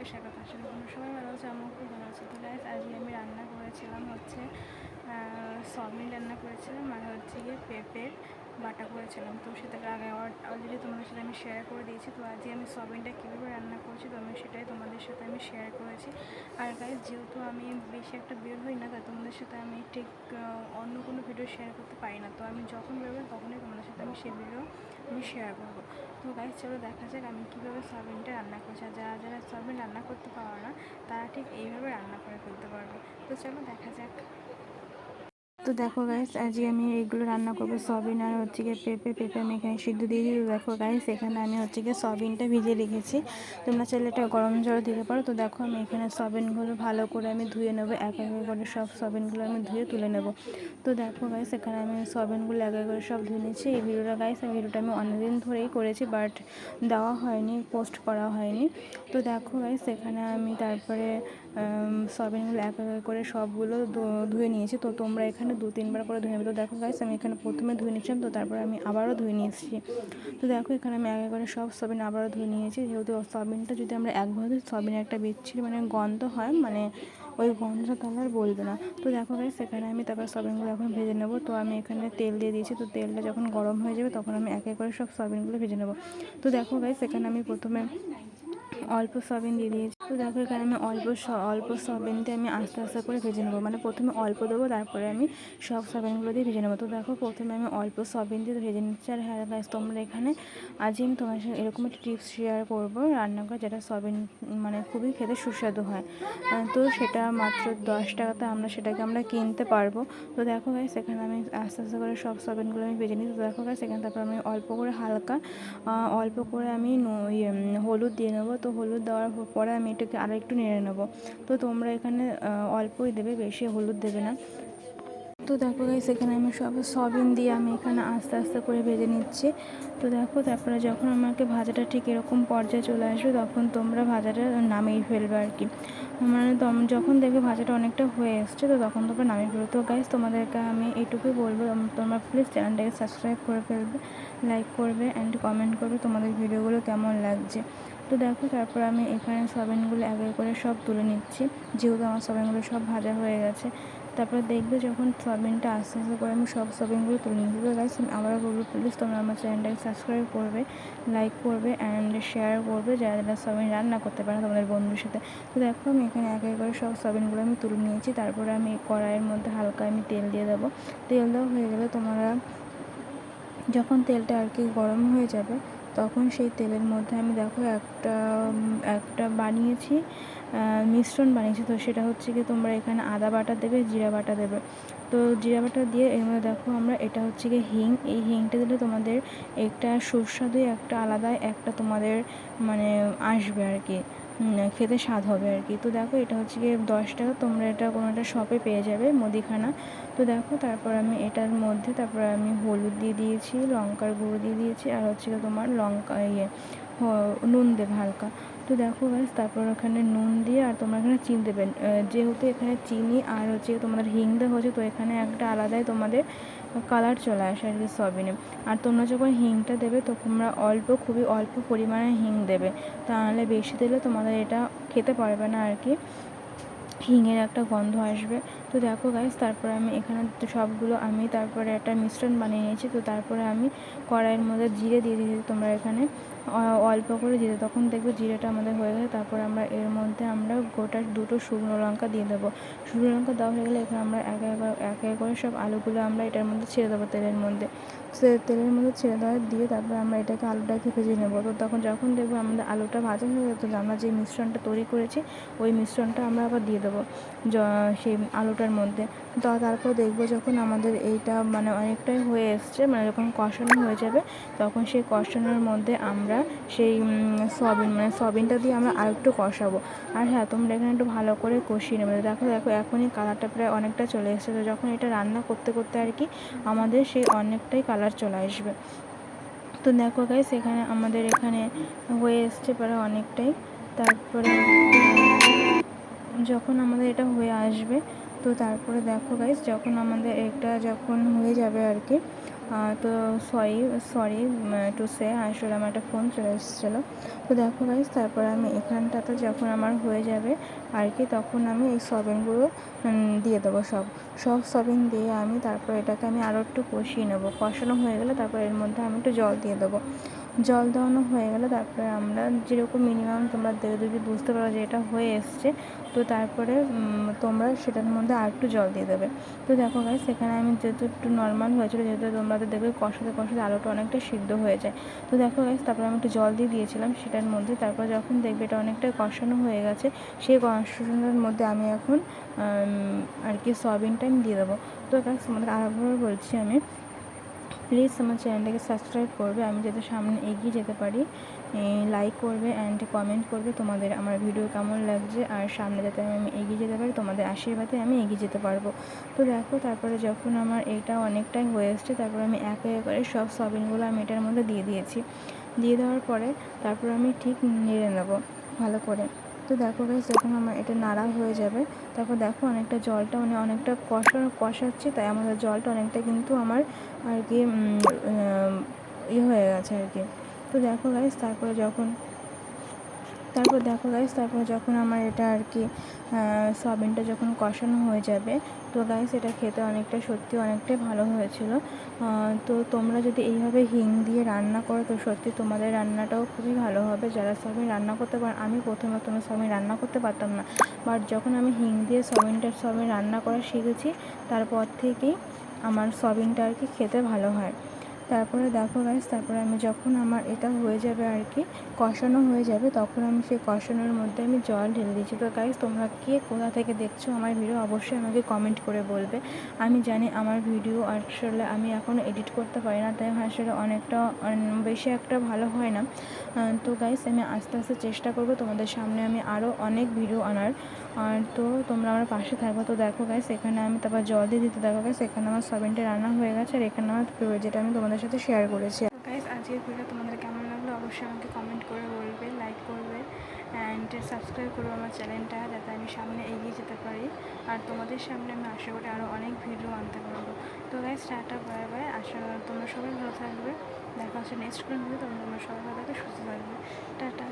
সকলকে স্বাগত আশা করি সবাই ভালো আছে? আমার খুব ভালো আছে। তো আজকে আমি রান্না করেছিলাম হচ্ছে সবমিন রান্না করেছিলাম আর হচ্ছে গিয়ে পেঁপের বাটা করেছিলাম। তো সেটা আগে অলরেডি তোমাদের সাথে আমি শেয়ার করে দিয়েছি। তো আজকে আমি সয়াবিনটা কীভাবে রান্না করছি, তো আমি সেটাই তোমাদের সাথে আমি শেয়ার করেছি। আর গাইস যেহেতু আমি বেশি একটা বের হই না, তাই তোমাদের সাথে আমি ঠিক অন্য কোনো ভিডিও শেয়ার করতে পারি না। তো আমি যখন বেরোবো তখনই তোমাদের সাথে আমি সেই ভিডিও আমি শেয়ার করব। তো গাইস চলো দেখা যাক আমি কীভাবে সয়াবিনটা রান্না করছি। আর যারা যারা সয়াবিন রান্না করতে পারো না, তারা ঠিক এইভাবে রান্না করে ফেলতে পারবে। তো চলো দেখা যাক। তো দেখো গাইস আজকে আমি এইগুলো রান্না করব, সয়াবিন আর হচ্ছে গিয়ে পেঁপে। পেঁপে আমি এখানে সিদ্ধ দিয়ে দিই তো দেখো গাইস এখানে আমি হচ্ছে গিয়ে সয়াবিনটা ভিজে রেখেছি। তোমরা চাইলে এটা গরম জল দিতে পারো। তো দেখো আমি এখানে সয়াবিনগুলো ভালো করে আমি ধুয়ে নেব। এক এক করে সব সয়াবিনগুলো আমি ধুয়ে তুলে নেব। তো দেখো গাইস এখানে আমি সয়াবিনগুলো এক এক করে সব ধুয়ে নিচ্ছি এই ভিডিওটা গাইস এই ভিডিওটা আমি অনেকদিন ধরেই করেছি বাট দেওয়া হয়নি পোস্ট করা হয়নি। তো দেখো গাইস এখানে আমি তারপরে সয়াবিনগুলো এক এক করে সবগুলো ধুয়ে নিয়েছি। তো তোমরা এখানে দু তিনবার করে ধুয়ে নেবে। তো দেখো গাইস আমি এখানে প্রথমে ধুয়ে নিয়েছিলাম, তো তারপরে আমি আবারও ধুয়ে নিয়েছি। তো দেখো এখানে আমি এক করে সব সয়াবিন আবারও ধুয়ে নিয়েছি। যেহেতু সয়াবিনটা যদি আমরা একভাবে ধুই একটা বিচ্ছিরি মানে গন্ধ হয় মানে ওই গন্ধটা তাহলে আর বলবে না। তো দেখো গাইস এখানে আমি তারপর সয়াবিনগুলো এখন ভেজে নেব। তো আমি এখানে তেল দিয়ে দিয়েছি, তো তেলটা যখন গরম হয়ে যাবে, তখন আমি এক এক করে সব সয়াবিনগুলো ভেজে নেব। তো দেখো গাইস এখানে আমি প্রথমে অল্প সয়াবিন দিয়ে দিয়েছি। তো দেখো এখানে আমি অল্প অল্প সয়াবিনটা আমি আস্তে আস্তে করে ভেজে নেব। মানে প্রথমে অল্প দেবো তারপরে আমি সব সয়াবিনগুলো দিয়ে ভেজে নেব। তো দেখো প্রথমে আমি অল্প সয়াবিন দিয়ে ভেজে নিচ্ছি। আর হ্যাঁ গাইস তোমরা এখানে আজই আমি তোমার সাথে এরকম একটা টিপস শেয়ার করব রান্না করে যেটা সয়াবিন মানে খুবই খেতে সুস্বাদু হয়। তো সেটা মাত্র দশ টাকাতে আমরা সেটাকে আমরা কিনতে পারব। তো দেখো গাইস এখানে আমি আস্তে আস্তে করে সব সয়াবিনগুলো আমি ভেজে নিই তো দেখো গাইস এখানে তারপর আমি অল্প করে হালকা অল্প করে আমি ইয়ে, হলুদ দিয়ে নেব। তো হলুদ দেওয়ার পরে আমি এটাকে আরও একটু নেড়ে নেব। তো তোমরা এখানে অল্পই দেবে, বেশি হলুদ দেবে না। তো দেখো গাইস এখানে আমি সব সয়াবিন দিয়ে আমি এখানে আস্তে আস্তে করে ভেজে নিচ্ছি। তো দেখো, তারপরে যখন আমাকে ভাজাটা ঠিক এরকম পর্যায়ে চলে আসবে, তখন তোমরা ভাজাটা নামিয়ে ফেলবে আর কি। মানে যখন দেখবে ভাজাটা অনেকটা হয়ে এসছে, তো তখন তোমরা নামিয়ে ফেলবে তো গাইস তোমাদেরকে আমি এইটুকুই বলব। তোমরা প্লিজ চ্যানেলটাকে সাবস্ক্রাইব করে ফেলবে লাইক করবে অ্যান্ড কমেন্ট করবে তোমাদের ভিডিওগুলো কেমন লাগছে। তো দেখো, তারপর আমি এখানে সয়াবিনগুলো এক এক করে সব তুলে নিচ্ছি। যেহেতু আমার সয়াবিনগুলো সব ভাজা হয়ে গেছে। তারপরে দেখবে যখন সয়াবিনটা আস্তে আস্তে করে আমি সব সয়াবিনগুলো তুলে নিচ্ছি। তো গাইস আবারও বলব প্লিজ তোমরা আমার চ্যানেলটাকে সাবস্ক্রাইব করবে লাইক করবে অ্যান্ড শেয়ার করবে, যারা যারা সয়াবিন রান্না করতে পারে তোমাদের বন্ধুর সাথে। তো দেখো, আমি এখানে এক এক করে সব সয়াবিনগুলো আমি তুলে নিয়েছি। তারপরে আমি কড়াইয়ের মধ্যে হালকা আমি তেল দিয়ে দেবো। তেল দেওয়া হয়ে গেলে তোমরা যখন তেলটা আর কি গরম হয়ে যাবে তখন সেই তেলের মধ্যে আমি দেখো একটা একটা বানিয়েছি মিশ্রণ বানিয়েছি। তো সেটা হচ্ছে কি তোমরা এখানে আদা বাটা দেবে, জিরা বাটা দেবে। তো জিরা বাটা দিয়ে এর মধ্যে দেখো আমরা, এটা হচ্ছে কি হিং। এই হিংটা দিলে তোমাদের একটা সুস্বাদু, একটা আলাদা, একটা তোমাদের মানে আসবে আর কি। খেতে স্বাদ হবে আর কি। তো দেখো এটা হচ্ছে গিয়ে দশ টাকা, তোমরা এটা কোনো একটা শপে পেয়ে যাবে, মুদিখানা। তো দেখো তারপর আমি এটার মধ্যে তারপর আমি হলুদ দিয়ে দিয়েছি, লঙ্কার গুঁড়ো দিয়ে দিয়েছি, আর হচ্ছে গিয়ে তোমার লঙ্কা ইয়ে নুন দেবে হালকা। তো দেখো গাইস তারপর ওখানে নুন দিয়ে আর তোমরা এখানে চিনি দেবেন যেহেতু এখানে চিনি আর হচ্ছে তোমাদের হিং দেওয়া হচ্ছে তো এখানে একটা আলাদাই তোমাদের কালার চলে আসে আর কি সয়াবিনে আর তোমরা যখন হিংটা দেবে তো তোমরা অল্প, খুবই অল্প পরিমাণে হিং দেবে। তাহলে বেশি দিলে তোমাদের এটা খেতে পারবে না আর কি। হিঙের একটা গন্ধ আসবে। তো দেখো গাইস তারপরে আমি এখানে সবগুলো আমি তারপরে একটা মিশ্রণ বানিয়ে নিয়েছি। তো তারপরে আমি কড়াইয়ের মধ্যে জিরে দিয়ে দিয়েছি তোমরা এখানে। অল্প করে জিরে, তখন দেখবে জিরেটা আমাদের হয়ে গেছে। তারপরে আমরা এর মধ্যে আমরা গোটা দুটো শুকনো লঙ্কা দিয়ে দেবো। শুকনো লঙ্কা দেওয়া হয়ে গেলে এখানে আমরা এক এক করে- সব আলুগুলো আমরা এটার মধ্যে ছেড়ে দেবো তেলের মধ্যে। তেলের মধ্যে ছেড়ে দেওয়া দিয়ে তারপর আমরা এটাকে আলুটাকে ভেজে নেব। তো তখন যখন দেখব আমাদের আলুটা ভাজা হয়ে গেছে আমরা যে মিশ্রণটা তৈরি করেছি, ওই মিশ্রণটা আমরা আবার দিয়ে দেবো সেই আলুটার মধ্যে। তো তারপর দেখব যখন আমাদের এইটা মানে অনেকটাই হয়ে এসছে মানে যখন কষানো হয়ে যাবে তখন সেই কষানোর মধ্যে আমরা সেই উম, সয়াবিন মানে সয়াবিনটা দিয়ে আমরা আরেকটু কষাবো। আর হ্যাঁ তোমরা এখানে একটু ভালো করে কষিয়ে নেবে। দেখো দেখো এখনই কালারটা প্রায় অনেকটা চলে এসেছে। তো যখন এটা রান্না করতে করতে আর কি আমাদের সেই অনেকটাই কালার চলে আসবে। তো দেখো গাইস এখানে আমাদের এখানে হয়ে এসছে প্রায় অনেকটাই। তারপরে যখন আমাদের এটা হয়ে আসবে তো তারপরে দেখো গাইস যখন আমাদের এটা যখন হয়ে যাবে আর কি তো সরি সরি টু সে আসলে আমার একটা ফোন চলে এসেছিল। তো দেখো গাইস তারপরে আমি এখানটাতে যখন আমার হয়ে যাবে আর কি তখন আমি এই সয়াবিনগুলো দিয়ে দেবো সব। সব সয়াবিন দিয়ে আমি তারপর এটাকে আমি আরও একটু কষিয়ে নেব। কষানো হয়ে গেলে তারপর এর মধ্যে আমি একটু জল দিয়ে দেবো। জল দেওয়ানো হয়ে গেলে তারপরে আমরা যেরকম মিনিমাম তোমরা যদি বুঝতে পারো যে এটা হয়ে এসছে, তো তারপরে তোমরা সেটার মধ্যে আর একটু জল দিয়ে দেবে। তো দেখো গাইস সেখানে আমি যেহেতু একটু নর্মাল হয়েছিল, যেহেতু তোমাদের দেখবে কষাতে কষাতে আলুটা অনেকটা সিদ্ধ হয়ে যায়। তো দেখো গাইস তারপরে আমি একটু জল দিয়ে দিয়েছিলাম সেটার মধ্যে। তারপর যখন দেখবে এটা অনেকটা কষানো হয়ে গেছে সেই কষানোর মধ্যে আমি এখন আর কি সয়াবিনটা আমি দিয়ে দেবো। তো গাইস তোমাদের আরেকবার বলছি আমি প্লিজ আমার চ্যানেলটাকে সাবস্ক্রাইব করবে। আমি যাতে সামনে এগিয়ে যেতে পারি লাইক করবে অ্যান্ড কমেন্ট করবে তোমাদের আমার ভিডিও কেমন লাগছে। আর সামনে যাতে আমি এগিয়ে যেতে পারি, তোমাদের আশীর্বাদে আমি এগিয়ে যেতে পারব। তো দেখো, তারপরে যখন আমার এটা অনেকটাই হয়ে এসছে, তারপরে আমি একে একে সব সয়াবিনগুলো আমি এটার মধ্যে দিয়ে দিয়েছি। দিয়ে দেওয়ার পরে তারপর আমি ঠিক নেড়ে নেব, ভালো করে। তো দেখো গাইস যখন আমার এটা নাড়া হয়ে যাবে, তারপর দেখো অনেকটা জলটা মানে অনেকটা কষা, কষাচ্ছি, তাই আমাদের জলটা অনেকটা কিন্তু আমার আর কি ইয়ে হয়ে গেছে আর কি। তো দেখো গাইস তারপরে যখন তারপর দেখো গাইস তারপর যখন আমার এটা আর কি সয়াবিনটা যখন কষানো হয়ে যাবে, তো গাইস এটা খেতে অনেকটা সত্যি অনেকটাই ভালো হয়েছিল। তো তোমরা যদি এইভাবে হিং দিয়ে রান্না করো, তো সত্যি তোমাদের রান্নাটাও খুবই ভালো হবে। যারা সয়াবিন রান্না করতে পারে, আমি প্রথমে প্রথমে সয়াবিন রান্না করতে পারতাম না। বাট যখন আমি হিং দিয়ে সয়াবিনটা সয়াবিন রান্না করা শিখেছি, তারপর থেকেই আমার সয়াবিনটা আর কি খেতে ভালো হয়। তারপরে দেখো গাইস তারপরে আমি যখন আমার এটা হয়ে যাবে আর কি, কষানো হয়ে যাবে, তখন আমি সেই কষানোর মধ্যে আমি জল ঢেলে দিয়েছি। তো গাইস তোমরা কে কোথা থেকে দেখছ আমার ভিডিও অবশ্যই আমাকে কমেন্ট করে বলবে। আমি জানি আমার ভিডিও আসলে আমি এখনও এডিট করতে পারি না, তাই আসলে অনেকটা বেশি একটা ভালো হয় না। তো গাইস আমি আস্তে আস্তে চেষ্টা করব, তোমাদের সামনে আমি আরও অনেক ভিডিও আনার। আর তো তোমরা আমার পাশে থাকব। তো দেখো গাইস এখানে আমি তারপর জল দিয়ে দিতে, দেখো গাইস এখানে আমার সয়াবিনটা রান্না হয়ে গেছে, আর এখানে আমার যেটা আমি তোমাদের সাথে শেয়ার করেছি। গাইজ আজকের ভিডিও তোমাদের কেমন লাগল অবশ্যই আমাকে কমেন্ট করে বলবে লাইক করবে অ্যান্ড সাবস্ক্রাইব করবে আমার চ্যানেলটা যাতে আমি সামনে এগিয়ে যেতে পারি। আর তোমাদের সামনে আমি আশা করি আরও অনেক ভিডিও আনতে পারব। তো গাইজ টাটা বাই বাই আশা তোমরা সবাই ভালো থাকবে। দেখা হচ্ছে নেক্সট কোনো ভিডিও তোমরা তোমরা সবাই ভালো থাকবে সুস্থ থাকবে। টাটা।